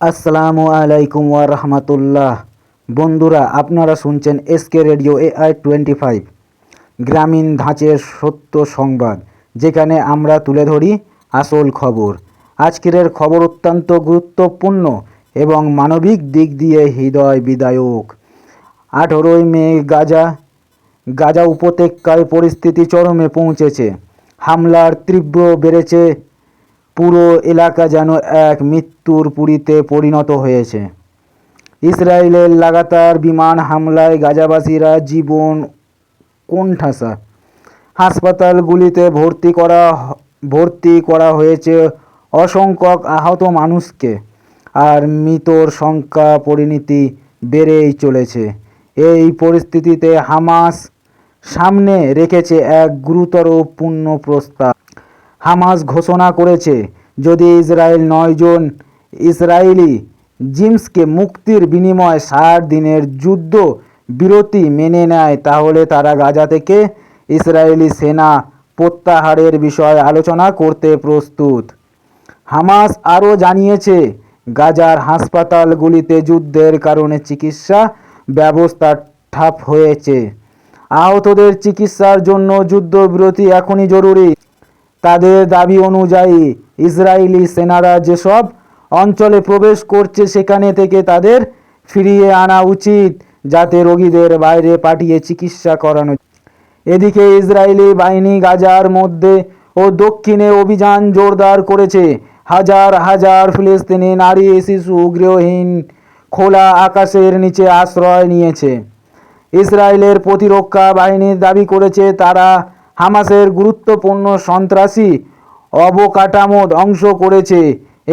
আসসালামু আলাইকুম ওয়া রাহমাতুল্লাহ। বন্ধুরা, আপনারা শুনছেন SK radio AI twenty five, গ্রামীণ ধাঁচের সত্য সংবাদ, যেখানে আমরা তুলে ধরি আসল খবর। আজকের খবর অত্যন্ত গুরুত্বপূর্ণ এবং মানবিক দিক দিয়ে হৃদয় বিদায়ক। আঠেরোই মে গাজা গাজা উপত্যকায় পরিস্থিতি চরমে পৌঁছেছে। হামলার তীব্র বেড়েছে পুরো এলাকা যেন এক মৃত্যুর পুরীতে পরিণত হয়েছে। ইসরায়েলের লাগাতার বিমান হামলায় গাজাবাসীরা জীবন কোণঠাসা। হাসপাতালগুলিতে ভর্তি করা ভর্তি করা হয়েছে অসংখ্যক আহত মানুষকে, আর মৃতর সংখ্যা পরিণতি বেড়েই চলেছে। এই পরিস্থিতিতে হামাস সামনে রেখেছে এক গুরুতর পূর্ণ প্রস্তাব। হামাস ঘোষণা করেছে, যদি ইসরায়েল নয়জন ইসরায়েলি জিমসকে মুক্তির বিনিময়ে ষাট দিনের যুদ্ধ বিরতি মেনে নেয়, তাহলে তারা গাজা থেকে ইসরায়েলি সেনা প্রত্যাহারের বিষয়ে আলোচনা করতে প্রস্তুত। হামাস আরও জানিয়েছে, গাজার হাসপাতালগুলিতে যুদ্ধের কারণে চিকিৎসা ব্যবস্থা ঠাপ হয়েছে। আহতদের চিকিৎসার জন্য যুদ্ধবিরতি এখনই জরুরি। তাদের দাবি অনুযায়ী ইসরায়েলি সেনারা যেসব অঞ্চলে প্রবেশ করছে সেখানে থেকে তাদের ফিরিয়ে আনা উচিত, যাতে রোগীদের বাইরে পাঠিয়ে চিকিৎসা করানো এদিকে ইসরায়েলি বাহিনী গাজার মধ্যে ও দক্ষিণে অভিযান জোরদার করেছে। হাজার হাজার ফিলিস্তিনি নারী, শিশু, গৃহহীন খোলা আকাশের নিচে আশ্রয় নিয়েছে। ইসরায়েলের প্রতিরক্ষা বাহিনী দাবি করেছে, তারা হামাসের গুরুত্বপূর্ণ সন্ত্রাসী অবকাঠামো ধ্বংস করেছে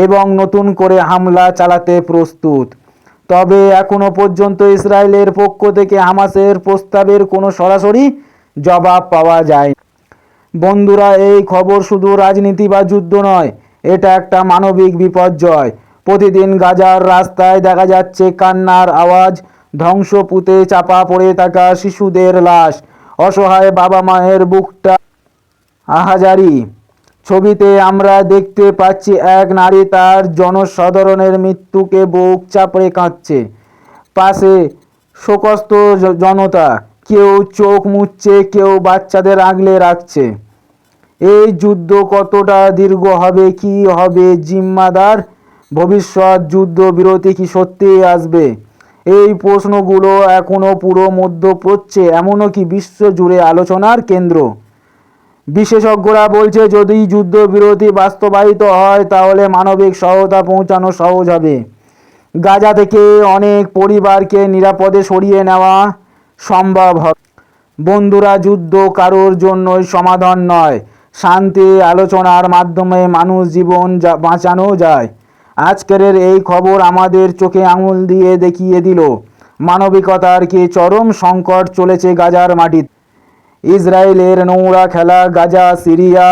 এবং নতুন করে হামলা চালাতে প্রস্তুত। তবে এখনও পর্যন্ত ইসরায়েলের পক্ষ থেকে হামাসের প্রস্তাবের কোনো সরাসরি জবাব পাওয়া যায় বন্ধুরা, এই খবর শুধু রাজনীতি বা যুদ্ধ নয়, এটা একটা মানবিক বিপর্যয়। প্রতিদিন গাজার রাস্তায় দেখা যাচ্ছে কান্নার আওয়াজ, ধ্বংসপুতে চাপা পড়ে থাকা শিশুদের লাশ। অসহায় বাবা মায়ের বুকটা আহাজারি। ছবিতে আমরা দেখতে পাচ্ছি এক নারী তার জনসাধারণের মৃত্যুকে বুক চাপড়ে কাঁদছে। পাশে শোকস্ত জনতা কেউ চোখ মুছছে, কেউ বাচ্চাদের আগলে রাখছে। এই যুদ্ধ কতটা দীর্ঘ হবে, কি হবে জিম্মাদার? ভবিষ্যৎ যুদ্ধ বিরতি কি সত্যিই আসবে? এই প্রশ্নগুলো এখনও পুরো মধ্যপ্রাচ্যে এমনও কি বিশ্ব জুড়ে আলোচনার কেন্দ্র? বিশেষজ্ঞরা বলছে, যদি যুদ্ধবিরতি বাস্তবায়িত হয়, তাহলে মানবিক সহায়তা পৌঁছানো সহজ হবে। গাজা থেকে অনেক পরিবারকে নিরাপদে সরিয়ে নেওয়া সম্ভব হবে। বন্ধুরা, যুদ্ধ কারোর জন্যই সমাধান নয়। শান্তি আলোচনার মাধ্যমে মানুষ জীবন বাঁচানো যায়। আজকের এই খবর আমাদের চোখে আঙুল দিয়ে দেখিয়ে দিল। মানবিকতার কি চরম সংকট চলেছে গাজার মাটিতে? ইসরায়েলের নোংরা খেলা গাজা, সিরিয়া,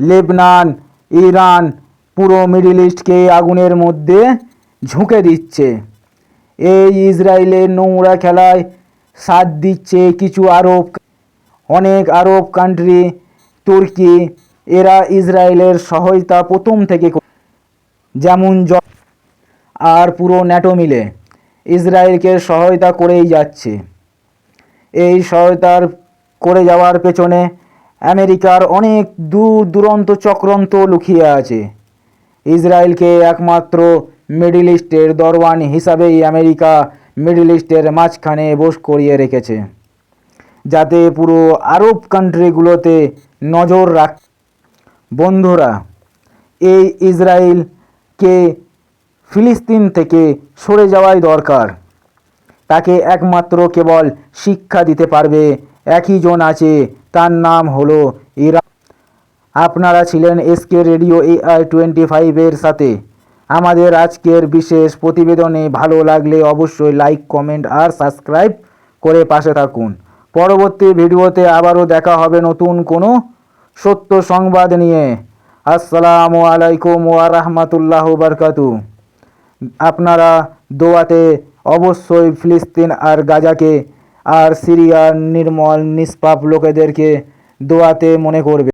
লেবনান, ইরান পুরো মিডল ইস্টকে আগুনের মধ্যে ঝুঁকে দিচ্ছে। এই ইসরায়েলের নোংরা খেলায় সাথ দিচ্ছে কিছু আরব অনেক আরব কান্ট্রি তুর্কি, এরা ইসরায়েলের সহায়তা প্রথম থেকে যেমন আর পুরো ন্যাটো মিলে। ইসরায়েলকে সহায়তা করেই যাচ্ছে। এই সহায়তার করে যাওয়ার পেছনে আমেরিকার অনেক দূর দূরন্ত চক্রান্ত লুকিয়ে আছে। ইসরায়েলকে একমাত্র মিডল ইস্টের দরওয়ান হিসাবেই আমেরিকা মিডল ইস্টের মাঝখানে বস করিয়ে রেখেছে। যাতে পুরো আরব কান্ট্রিগুলোতে নজর রাখ বন্ধুরা, এই ইসরায়েলকে ফিলিস্তিন থেকে সরে যাওয়াই দরকার। তাকে একমাত্র কেবল শিক্ষা দিতে পারবে। একই জন আছে, তার নাম হলো ইরা আপনারা ছিলেন এসকে রেডিও এআই টোয়েন্টি ফাইভের সাথে। আমাদের আজকের বিশেষ প্রতিবেদনে ভালো লাগলে অবশ্যই লাইক, কমেন্ট আর সাবস্ক্রাইব করে পাশে থাকুন। পরবর্তী ভিডিওতে আবারও দেখা হবে নতুন কোনো সত্য সংবাদ নিয়ে। আসসালামু আলাইকুম ওয়া রাহমাতুল্লাহ বারকাতু আপনারা দোয়াতে অবশ্যই ফিলিস্তিন আর গাজাকে আর সিরিয়ার নির্মল, নিষ্পাপ লোকেদেরকে দোয়াতে মনে করবে